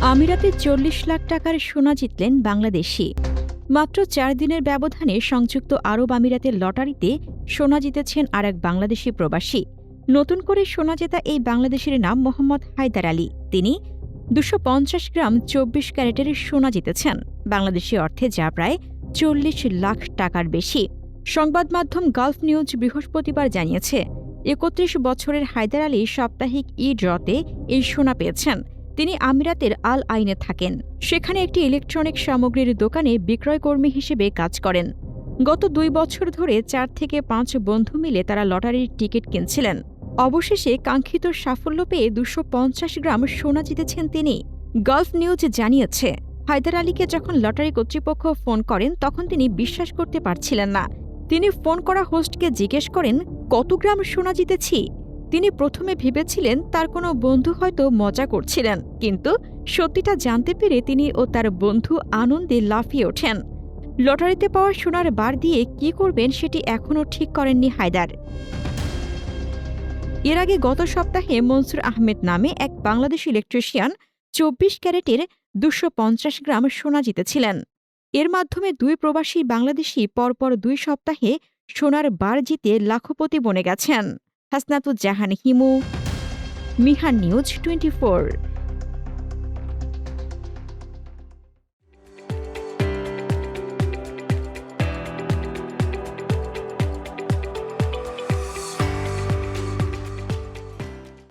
আমিরাতে চল্লিশ লাখ টাকার সোনা জিতলেন বাংলাদেশি। মাত্র চার দিনের ব্যবধানে সংযুক্ত আরব আমিরাতের লটারিতে সোনা জিতেছেন আর এক বাংলাদেশি প্রবাসী। নতুন করে সোনা জেতা এই বাংলাদেশের নাম মোহাম্মদ হায়দার আলী। তিনি দুশো পঞ্চাশ গ্রাম চব্বিশ ক্যারেটের সোনা জিতেছেন। বাংলাদেশি অর্থে যা প্রায় চল্লিশ লাখ টাকার বেশি। সংবাদ মাধ্যম গালফ নিউজ বৃহস্পতিবার জানিয়েছে, একত্রিশ বছরের হায়দার আলী সাপ্তাহিক ই ড্রতে এই সোনা পেয়েছেন। তিনি আমিরাতের আল আইনে থাকেন। সেখানে একটি ইলেকট্রনিক সামগ্রীর দোকানে বিক্রয়কর্মী হিসেবে কাজ করেন। গত দুই বছর ধরে চার থেকে পাঁচ বন্ধু মিলে তারা লটারির টিকিট কিনছিলেন। অবশেষে কাঙ্ক্ষিত সাফল্য পেয়ে দুশো গ্রাম সোনা জিতেছেন তিনি। গালফ নিউজ জানিয়েছে, হায়দার আলীকে যখন লটারি কর্তৃপক্ষ ফোন করেন, তখন তিনি বিশ্বাস করতে পারছিলেন না। তিনি ফোন করা হোস্টকে জিজ্ঞেস করেন, কত গ্রাম সোনা জিতেছি? তিনি প্রথমে ভেবেছিলেন তার কোনো বন্ধু হয়তো মজা করছিলেন, কিন্তু সত্যিটা জানতে পেরে তিনি ও তার বন্ধু আনন্দে লাফিয়ে ওঠেন। লটারিতে পাওয়া সোনার বার দিয়ে কি করবেন সেটি এখনও ঠিক করেননি হায়দার। এর আগে গত সপ্তাহে মনসুর আহমেদ নামে এক বাংলাদেশ ইলেকট্রিশিয়ান চব্বিশ ক্যারেটের দুশো পঞ্চাশ গ্রাম সোনা জিতেছিলেন। এর মাধ্যমে দুই প্রবাসী বাংলাদেশি পরপর দুই সপ্তাহে সোনার বার জিতে লাখপতি বনে গেছেন। Hasnatuzzahan Himu Mihan news twenty